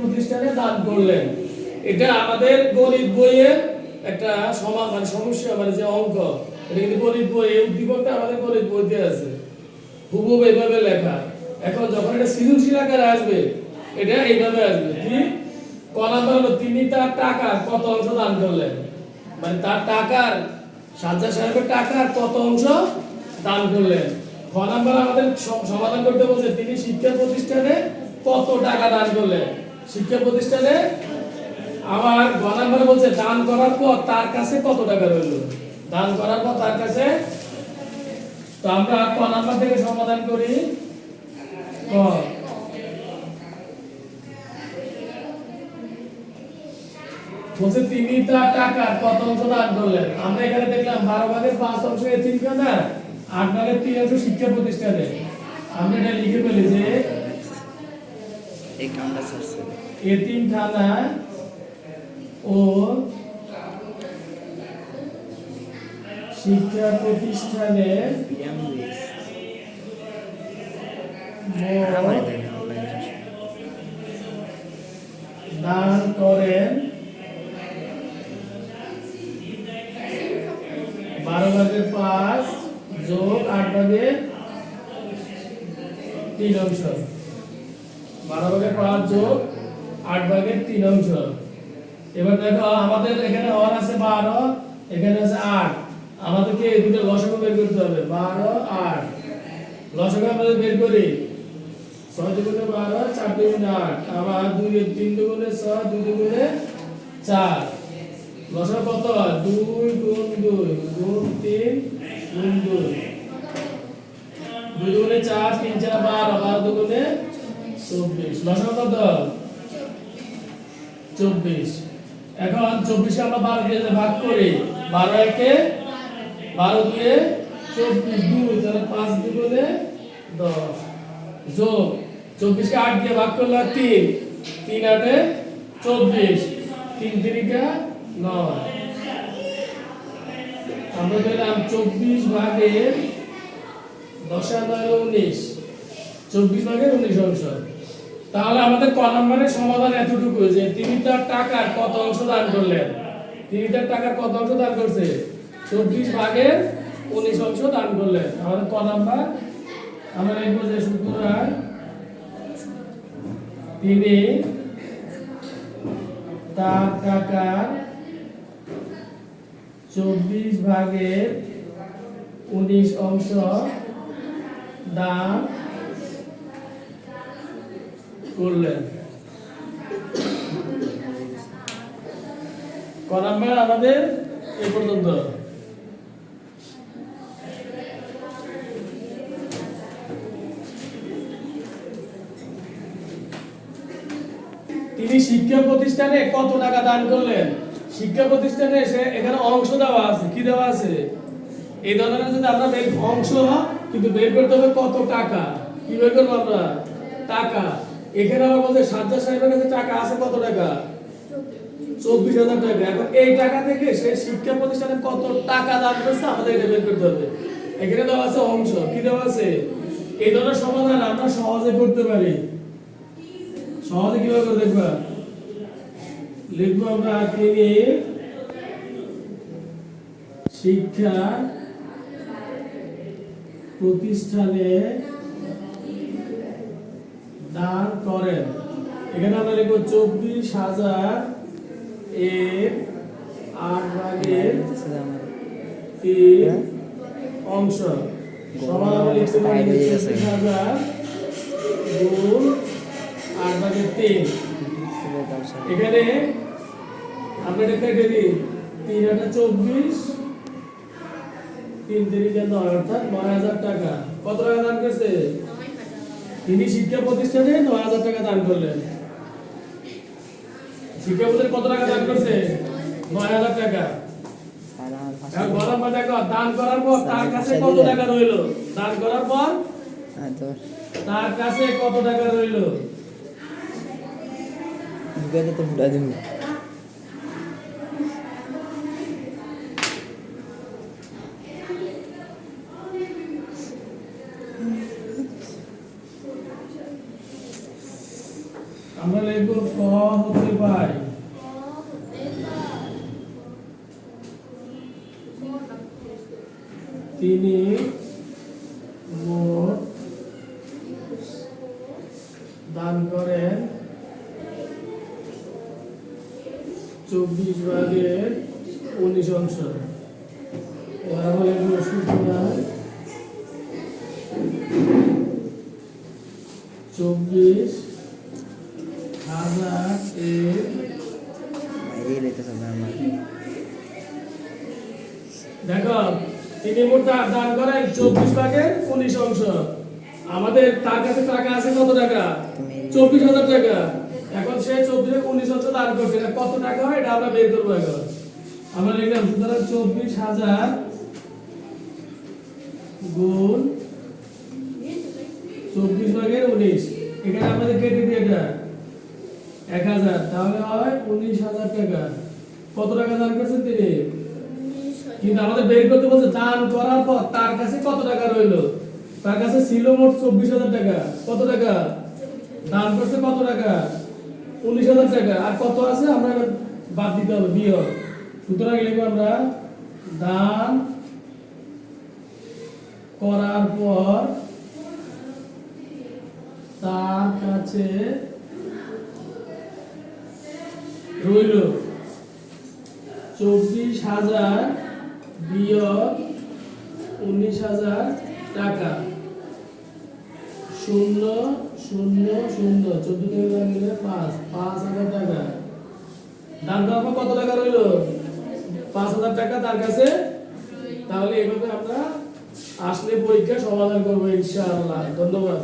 প্রতিষ্ঠানে দান করলেন। এটা আমাদের গণিত বইয়ের একটা সমা মানে সমস্যা মানে যে অঙ্ক, এটা কিন্তু গণিত বই, এই উদ্দীপকটা আমাদের গণিত বইতে আছে। হুবহুব এইভাবে লেখা। এখন যখন এটা সৃজনশীল আকারে আসবে এটা এইভাবে আসবে। কি? ক নাম্বার তিনি তার টাকার কত অংশ দান করলেন? মানে তার টাকার সাজ্জা সাহেবের টাকার কত অংশ দান করলেন? খ নাম্বার আমাদের সমাধান করতে বলছে, তিনি শিক্ষা প্রতিষ্ঠানে কত টাকা দান করলেন? শিক্ষা প্রতিষ্ঠানে? আবার গ নাম্বারে বলছে, দান করার পর তার কাছে কত টাকা রইল? দান করার পর তার কাছে? তো আমরা ক নাম্বার থেকে সমাধান করি। ক। বলছে তিনি তার টাকার কত অংশ দান করলেন? আমরা এখানে দেখলাম বারো ভাগের পাঁচ অংশ এতিমখানা আট ভাগের তিন অংশ শিক্ষা প্রতিষ্ঠানে। আমরা এটা লিখে ফেলি যে এতিমখানা ও শিক্ষা প্রতিষ্ঠানে দান করেন বারো ভাগের পাঁচ যোগ আট ভাগের তিন অংশ। বারো ভাগের পাঁচ যোগ আট ভাগের তিন অংশ। এবার দেখো, আমাদের এখানে হর আছে বারো, এখানে আছে আট। আমাদেরকে এই দুটো লসাগু বের করতে হবে। বারো, আট। লসাগু আমাদের বের করি, ছয় দুগুণে বারো, চার দুগুণে আট। আবার দুই তিন দুগুণে ছয়, দুই দুগুণে চার। লসা কত দুই গুণ দুই গুণ তিন গুণ দুই। দুই চার, তিন, চার, বারো বারো দুগুণে চব্বিশ। লসা কত চব্বিশ। এখন চব্বিশে আমরা বারো দিয়ে ভাগ করি, বারো একে বারো দুয়ে চব্বিশ, দুই, তাহলে পাঁচ দুগুণে দশ। যোগ চব্বিশকে আট দিয়ে ভাগ করলে তিন তিন আটে চব্বিশ। তিন তিরিকা আমরা পেলাম চব্বিশ ভাগের দশ নয় উনিশ। চব্বিশ ভাগের উনিশ অংশ। তাহলে আমাদের ক নম্বরের সমাধান এতটুকু যে তিনি তার টাকার কত অংশ দান করলেন? তিনি তার টাকার কত অংশ দান করছে? চব্বিশ ভাগের উনিশ অংশ দান করলেন। আমাদের ক নাম্বার? আমরা লিখব যে সুতরাং তিনি তার টাকার চব্বিশ ভাগের উনিশ অংশ দান করলেন। ক নাম্বার আমাদের এ পর্যন্ত। তিনি শিক্ষা প্রতিষ্ঠানে কত টাকা দান করলেন? শিক্ষা প্রতিষ্ঠানে এসে এখানে অংশ দেওয়া আছে। কি দেওয়া আছে? এই ধরনের যদি আমরা বের অংশ কিন্তু বের করতে হবে কত টাকা? কি বের করব আমরা? টাকা। এখানে আবার বলছে সাজ্জা সাহেবের কাছে টাকা আছে কত টাকা? চব্বিশ হাজার টাকা। এখন এই টাকা থেকে সে শিক্ষা প্রতিষ্ঠানে কত টাকা দান করছে, আমাদের এটা বের করতে হবে। এখানে দেওয়া আছে অংশ। কি দেওয়া আছে? এই ধরনের সমাধান আমরা সহজে করতে পারি। সহজে কীভাবে দেখবা? লিখব আমরা শিক্ষা প্রতিষ্ঠানে দান করেন। এখানে আমরা লিখব চব্বিশ হাজার এর আট ভাগের তিন অংশ। সমান লিখতে পারি হাজার আট ভাগের তিন। এখানে আমরা কেটে দিই তিন হাজার চব্বিশ তিন তিরিকে নয় অর্থাৎ নয় হাজার টাকা। কত টাকা দান করছে? তিনি শিক্ষা প্রতিষ্ঠানে নয় হাজার টাকা দান করলেন। শিক্ষা প্রতিষ্ঠানে কত টাকা দান করছে? নয় হাজার টাকা। দান করার পর তার কাছে কত টাকা রইল? দান করার পর তার কাছে কত টাকা রইল? ঢুকাইতে তো ফুটা দিন আমরা লিখব ক হতে পাই তিনি মোট দান করেন চব্বিশ ভাগের উনিশ অংশ। সুতরাং চব্বিশ হাজার দেখো তিনি মোট দান করেন চব্বিশ ভাগের উনিশ অংশ। আমাদের তার কাছে টাকা আছে কত টাকা? চব্বিশ হাজার টাকা। এখন সে চব্বিশ উনিশ অংশ দান করছে কত টাকা হয় এটা আমরা বের করব এখন আমরা লিখলাম, সুতরাং চব্বিশ হাজার গুণ চব্বিশ ভাগের উনিশ। এখানে আমাদের কেটে দিয়ে এটা। এক হাজার, তাহলে হয় উনিশ হাজার টাকা। কত টাকা দান করছেন তিনি? কিন্তু আমাদের বের করতে বলছে, দান করার পর তার কাছে কত টাকা রইল? তার কাছে ছিল মোট চব্বিশ হাজার টাকা। কত টাকা? দান করছে কত টাকা? উনিশ হাজার টাকা। আর কত আছে? আমরা বাদ দিতে হবে বিয়োগ সুতরাং লিখব আমরা দান করার পর তার কাছে রইল। চব্বিশ হাজার বিয়োগ উনিশ হাজার টাকা। শূন্য শূন্য শূন্য। চোদ্দ থেকে বাদ দিলে পাঁচ পাঁচ হাজার টাকা দাম দাম কত টাকা রইল? পাঁচ হাজার টাকা তার কাছে। তাহলে এভাবে আমরা আসলে পরীক্ষা সমাধান করব ইনশাআল্লাহ। ধন্যবাদ।